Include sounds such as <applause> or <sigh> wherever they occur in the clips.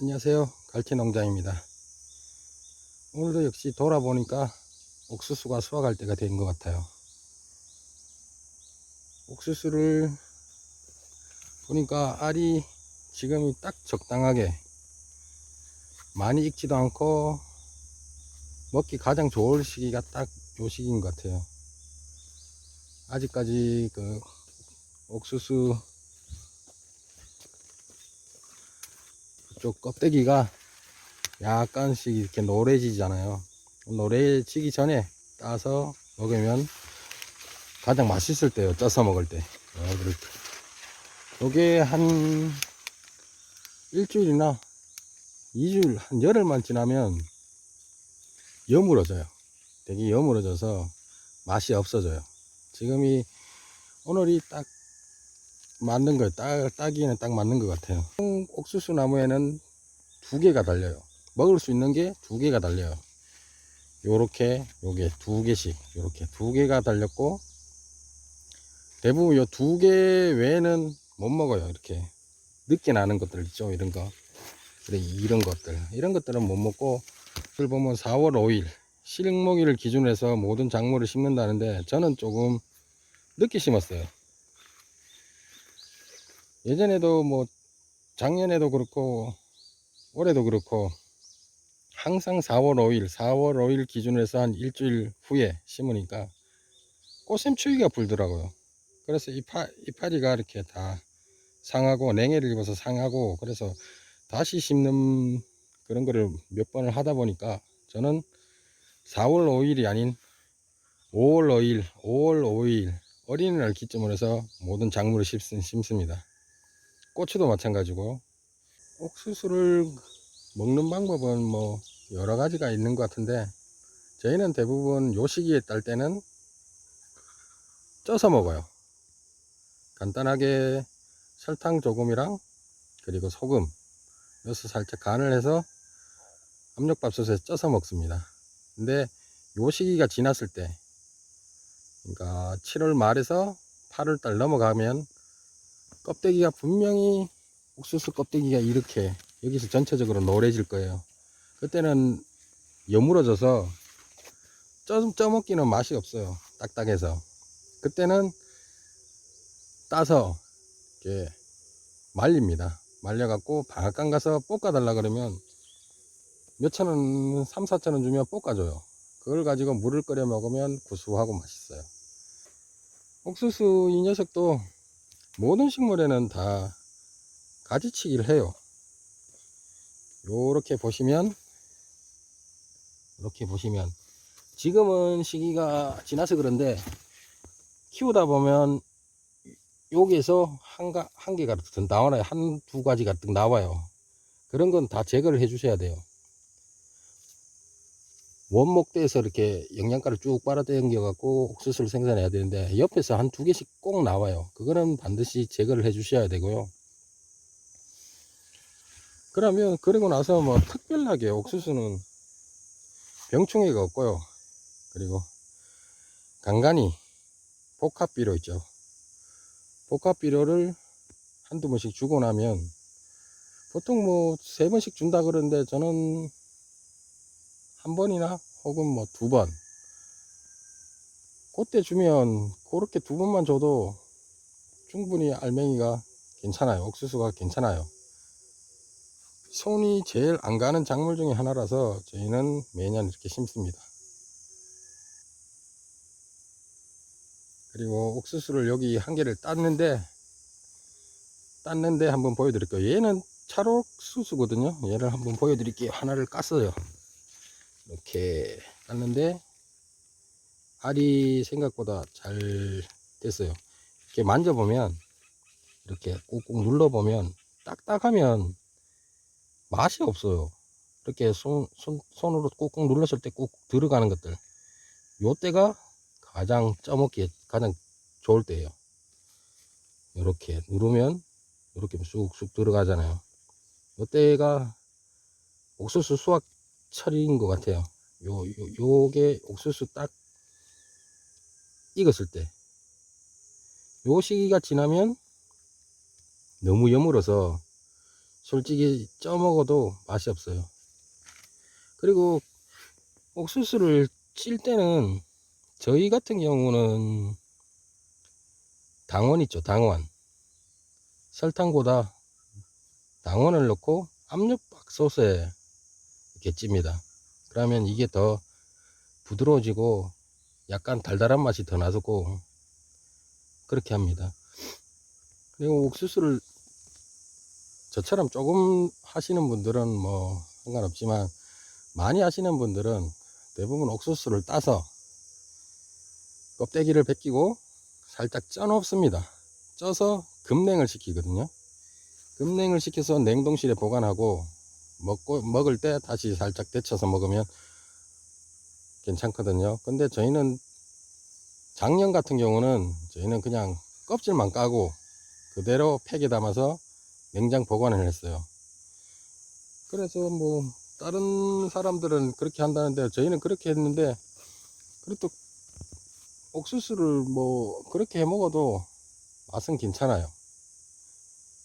안녕하세요. 갈치농장입니다. 오늘도 역시 돌아보니까 옥수수가 수확할 때가 된 것 같아요. 옥수수를 보니까 알이 지금이 딱 적당하게 많이 익지도 않고 먹기 가장 좋을 시기가 딱 요 시기인 것 같아요. 아직까지 그 옥수수 쪽 껍데기가 약간씩 이렇게 노래지잖아요. 노래지기 전에 따서 먹으면 가장 맛있을 때요. 쪄서 먹을 때. 때. 요게 한 일주일이나 2주일, 한 열흘만 지나면 여물어져요. 되게 여물어져서 맛이 없어져요. 지금이 오늘이 딱 맞는 거예요. 딱, 따기에는 딱 맞는 것 같아요. 옥수수 나무에는 두 개가 달려요. 먹을 수 있는 게 두 개가 달려요. 요렇게, 요게 두 개씩, 요렇게 두 개가 달렸고, 대부분 요 두 개 외에는 못 먹어요. 이렇게. 늦게 나는 것들 있죠. 이런 거. 이런 것들. 이런 것들은 못 먹고, 을 보면 4월 5일, 실목일을 기준으로 해서 모든 작물을 심는다는데, 저는 조금 늦게 심었어요. 예전에도 뭐 작년에도 그렇고 올해도 그렇고 항상 4월 5일 4월 5일 기준으로 해서 한 일주일 후에 심으니까 꽃샘추위가 불더라고요. 그래서 이파, 이파리가 이렇게 다 상하고 냉해를 입어서 상하고 그래서 다시 심는 그런 거를 몇 번을 하다 보니까 저는 4월 5일이 아닌 5월 5일 5월 5일 어린이날 기점으로 해서 모든 작물을 심, 심습니다 고추도 마찬가지고 옥수수를 먹는 방법은 뭐 여러 가지가 있는 것 같은데 저희는 대부분 요 시기에 딸 때는 쪄서 먹어요. 간단하게 설탕 조금이랑 그리고 소금 넣어서 살짝 간을 해서 압력밥솥에 쪄서 먹습니다. 근데 요 시기가 지났을 때 그러니까 7월 말에서 8월 달 넘어가면 껍데기가 분명히 옥수수 껍데기가 이렇게 여기서 전체적으로 노래질 거예요. 그때는 여물어져서 쪄, 쪄먹기는 맛이 없어요. 딱딱해서. 그때는 따서 이렇게 말립니다. 말려갖고 방앗간 가서 볶아달라 그러면 몇천 원, 3, 4천 원 주면 볶아줘요. 그걸 가지고 물을 끓여 먹으면 구수하고 맛있어요. 옥수수 이 녀석도 모든 식물에는 다 가지치기를 해요. 요렇게 보시면 이렇게 보시면 지금은 시기가 지나서 그런데 키우다 보면 여기에서 한, 가, 한 개가 더 나와요. 한두 가지가 득 나와요. 그런 건 다 제거를 해 주셔야 돼요. 원목대에서 이렇게 영양가를 쭉 빨아당겨 갖고 옥수수를 생산해야 되는데 옆에서 한 두 개씩 꼭 나와요. 그거는 반드시 제거를 해 주셔야 되고요. 그러면 그리고 나서 뭐 특별하게 옥수수는 병충해가 없고요. 그리고 간간히 복합비료 있죠. 복합비료를 한두 번씩 주고 나면 보통 뭐 세 번씩 준다 그러는데 저는 한 번이나 혹은 뭐 두 번. 그때 주면 그렇게 두 번만 줘도 충분히 알맹이가 괜찮아요. 옥수수가 괜찮아요. 손이 제일 안 가는 작물 중에 하나라서 저희는 매년 이렇게 심습니다. 그리고 옥수수를 여기 한 개를 땄는데 땄는데 한번 보여드릴게요. 얘는 찰옥수수거든요. 얘를 한번 보여드릴게요. 하나를 깠어요. 이렇게 땄는데 알이 생각보다 잘 됐어요. 이렇게 만져보면 이렇게 꾹꾹 눌러보면 딱딱하면 맛이 없어요. 이렇게 손, 손, 손으로 꾹꾹 눌렀을 때 꾹 들어가는 것들. 요 때가 가장 쪄먹기에 가장 좋을 때예요. 이렇게 누르면 이렇게 쑥쑥 들어가잖아요. 요 때가 옥수수 수확 철인 것 같아요. 요, 요, 요게 옥수수 딱 익었을 때. 요 시기가 지나면 너무 여물어서 솔직히 쪄 먹어도 맛이 없어요. 그리고 옥수수를 찔 때는 저희 같은 경우는 당원 있죠, 당원. 설탕보다 당원을 넣고 압력밥솥에 이렇게 찝니다. 그러면 이게 더 부드러워지고 약간 달달한 맛이 더 나고 그렇게 합니다. 그리고 옥수수를 저처럼 조금 하시는 분들은 뭐 상관없지만 많이 하시는 분들은 대부분 옥수수를 따서 껍데기를 벗기고 살짝 쪄 놓습니다. 쪄서 급냉을 시키거든요. 급냉을 시켜서 냉동실에 보관하고 먹고 먹을 때 다시 살짝 데쳐서 먹으면 괜찮거든요. 근데 저희는 작년 같은 경우는 저희는 그냥 껍질만 까고 그대로 팩에 담아서 냉장 보관을 했어요. 그래서 뭐 다른 사람들은 그렇게 한다는데 저희는 그렇게 했는데 그래도 옥수수를 뭐 그렇게 해 먹어도 맛은 괜찮아요.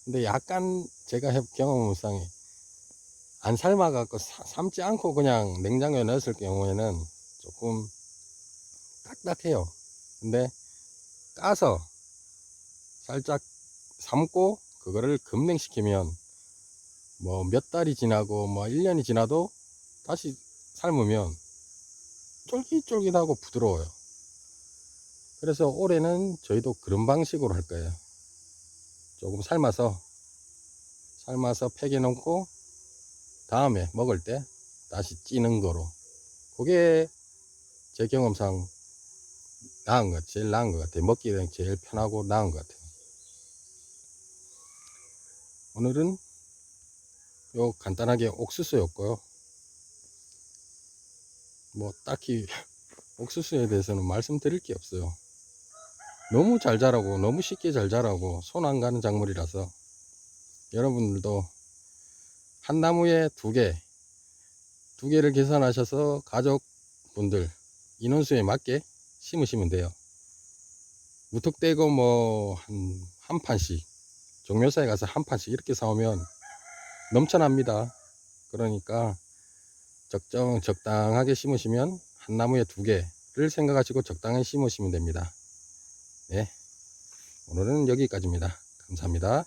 근데 약간 제가 해- 경험상에 안 삶아갖고 사- 삶지 않고 그냥 냉장고에 넣었을 경우에는 조금 딱딱해요. 근데 까서 살짝 삶고 그거를 급냉시키면 뭐 몇 달이 지나고 뭐 1년이 지나도 다시 삶으면 쫄깃쫄깃하고 부드러워요. 그래서 올해는 저희도 그런 방식으로 할 거예요. 조금 삶아서 삶아서 팩에 넣고 다음에 먹을 때 다시 찌는 거로. 그게 제 경험상 나은 것 제일 나은 것 같아요. 먹기는 제일 편하고 나은 것 같아요. 오늘은 요 간단하게 옥수수였고요. 뭐 딱히 <laughs> 옥수수에 대해서는 말씀드릴 게 없어요. 너무 잘 자라고 너무 쉽게 잘 자라고 손 안 가는 작물이라서 여러분들도 한 나무에 두 개, 두 개를 계산하셔서 가족분들 인원수에 맞게 심으시면 돼요. 무턱대고 뭐 한 한 판씩 종묘사에 가서 한 판씩 이렇게 사오면 넘쳐납니다. 그러니까 적정 적당하게 심으시면 한 나무에 두 개를 생각하시고 적당히 심으시면 됩니다. 네. 오늘은 여기까지입니다. 감사합니다.